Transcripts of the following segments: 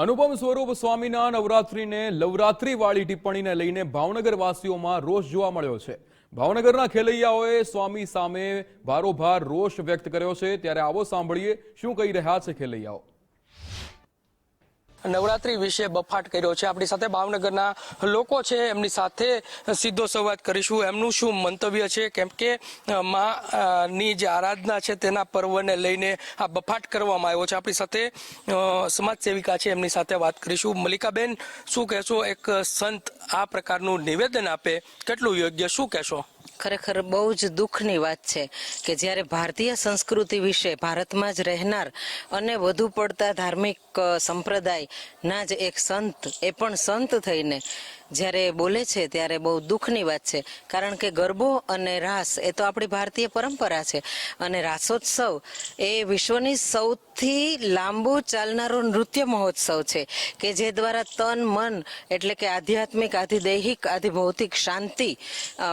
અનુપમ સ્વરૂપ સ્વામીના નવરાત્રીને લવરાત્રી વાળી ટિપ્પણીને લઈને ભાવનગર વાસીઓમાં રોષ જોવા મળ્યો છે. ભાવનગરના ખેલૈયાઓએ સ્વામી સામે ભારોભાર રોષ વ્યક્ત કર્યો છે. ત્યારે આવો સાંભળીએ શું કહી રહ્યા છે ખેલૈયાઓ. નવરાત્રી વિશે બફાટ કર્યો છે. આપણી સાથે ભાવનગરના લોકો છે. એમની સાથે સીધો સંવાદ કરીશું. એમનું શું મંતવ્ય છે? કેમ કે અ, માં અ, ની જે આરાધના છે તેના પર્વને લઈને આ બફાટ કરવામાં આવ્યો છે. આપણી સાથે સમાજ સેવિકા છે. એમની સાથે વાત કરીશું. મલ્લિકાબેન શું કહેશો? એક સંત આ પ્રકારનું નિવેદન આપે કેટલું યોગ્ય? શું કહેશો? ખરેખર બહુ જ દુઃખની વાત છે કે જ્યારે ભારતીય સંસ્કૃતિ વિશે ભારતમાં જ રહેનાર અને વધુ પડતા ધાર્મિક સંપ્રદાયના જ એક સંત, એ પણ સંત થઈને જ્યારે બોલે છે ત્યારે બહુ દુઃખની વાત છે. કારણ કે ગરબો અને રાસ એ તો આપણી ભારતીય પરંપરા છે. અને રાસોત્સવ એ વિશ્વની સૌથી લાંબુ ચાલનારો નૃત્ય મહોત્સવ છે કે જે દ્વારા તન, મન એટલે કે આધ્યાત્મિક, આધિદૈહિક, આધિભૌતિક શાંતિ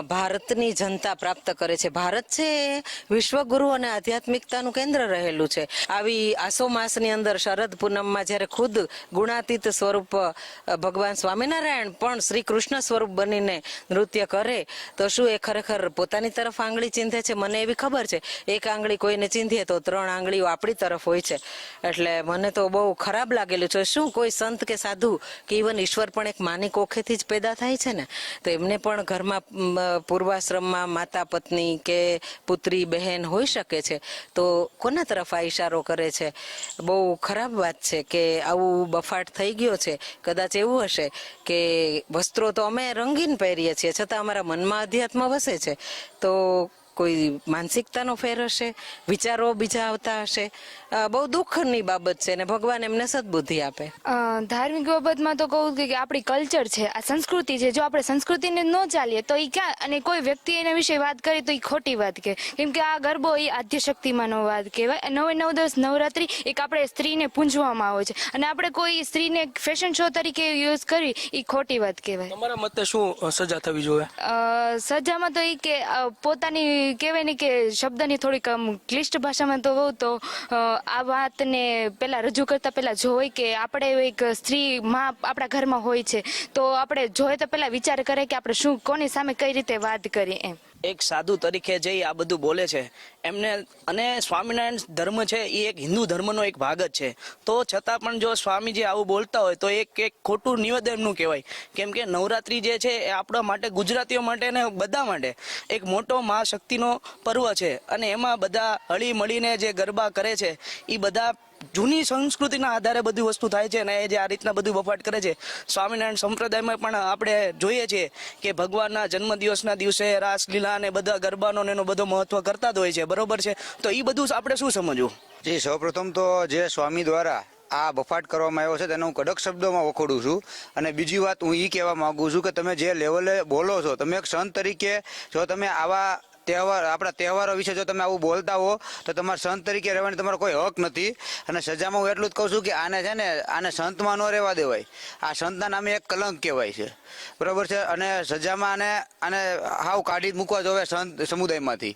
ભારતની જનતા પ્રાપ્ત કરે છે. ભારત છે એ વિશ્વગુરુ અને આધ્યાત્મિકતાનું કેન્દ્ર રહેલું છે. આવી આસો માસની અંદર શરદ પૂનમમાં જ્યારે ખુદ ગુણાતીત સ્વરૂપ ભગવાન સ્વામિનારાયણ પણ શ્રી કૃષ્ણ સ્વરૂપ બનીને નૃત્ય કરે, તો શું એ ખરેખર પોતાની તરફ આંગળી ચીંધે છે? મને એવી ખબર છે. એક આંગળી કોઈને ચીંધીએ તો ત્રણ આંગળીઓ આપણી તરફ હોય છે. એટલે મને તો બહુ ખરાબ લાગેલું છે. શું કોઈ સંત કે સાધુ કે ઇવન ઈશ્વર પણ એક માની કોખેથી જ પેદા થાય છે ને? તો એમને પણ ઘરમાં પૂર્વાશ્રમમાં માતા પત્ની કે પુત્રી બહેન હોઈ શકે છે. તો કોના તરફ આ ઈશારો કરે છે? બહુ ખરાબ વાત છે કે આવું બફાટ થઈ ગયો છે. કદાચ એવું હશે કે વસ્ત્રો તો અમે રંગીન પહેરીએ છીએ છતાં અમારા મનમાં અધ્યાત્મ વસે છે. તો કોઈ માનસિકતાનો ફેર હશે વિચારો બીજા આવતા હશે. બહુ દુઃખની બાબત છે ને ભગવાન એમને સદબુદ્ધિ આપે. ધાર્મિક બાબતમાં તો કહું કે આપણી કલ્ચર છે આ સંસ્કૃતિ છે જો આપણે સંસ્કૃતિને ન ચાલીએ તો એ ક્યાં અને કોઈ વ્યક્તિ એના વિશે વાત કરે તો એ ખોટી વાત કે કેમ કે આ ગરબો એ આદ્ય શક્તિમાંનો વાત કહેવાય. નવે નવ દસ નવરાત્રી એક આપણે સ્ત્રીને પૂંજવામાં આવે છે અને આપણે કોઈ સ્ત્રીને ફેશન શો તરીકે યુઝ કરવી એ ખોટી વાત કહેવાય. તમારા મતે શું સજા થવી જોઈએ? સજામાં તો એ કે પોતાની કહેવાય ને કે શબ્દની થોડીક આમ ક્લિષ્ટ ભાષામાં તો હોઉં તો આ વાતને પહેલાં રજૂ કરતા પહેલાં જોઈ કે આપણે એક સ્ત્રી માં આપણા ઘરમાં હોય છે. તો આપણે જોઈએ તો પહેલાં વિચાર કરે કે આપણે શું, કોની સામે કઈ રીતે વાત કરીએ એમ. એક સાધુ તરીકે જઈ આ બધું બોલે છે, એમને અને સ્વામિનારાયણ ધર્મ છે એ એક હિન્દુ ધર્મનો એક ભાગ જ છે. તો છતાં પણ જો સ્વામીજી આવું બોલતા હોય, તો એક એક ખોટું નિવેદનનું કહેવાય. કેમ કે નવરાત્રી જે છે, એ આપણા માટે, ગુજરાતીઓ માટે ને બધા માટે એક મોટો મહાશક્તિનો પર્વ છે. અને એમાં બધા હળી મળીને જે ગરબા કરે છે એ બધા જૂની સંસ્કૃતિના આધારે બધી વસ્તુ થાય છે અને એ જે આ રીતના બધું બફાટ કરે છે, સ્વામિનારાયણ સંપ્રદાયમાં પણ આપણે જોઈએ છીએ કે ભગવાનના જન્મદિવસના દિવસે રાસલીલા અને બધા ગરબાનો એનો બધો મહત્વ કરતા જ હોય છે. બરોબર છે? તો એ બધું આપણે શું સમજવું? જી, સૌપ્રથમ તો જે સ્વામી દ્વારા આ બફાટ કરવામાં આવ્યો છે, તેને હું કડક શબ્દોમાં વખોડું છું. અને બીજી વાત હું એ કહેવા માગું છું કે તમે જે લેવલે બોલો છો, તમે એક સંત તરીકે જો તમે આવા તહેવાર, આપણા તહેવારો વિશે જો તમે આવું બોલતા હો, તો તમારે સંત તરીકે રહેવાની તમારો કોઈ હક નથી. અને સજામાં હું એટલું જ કહું છું કે આને છે ને, આને સંતમાં ન રહેવા દેવાય. આ સંતના નામે એક કલંક કહેવાય છે. બરાબર છે? અને સજામાં આને આને હાવ કાઢી મૂકવા જોવે સંત સમુદાયમાંથી.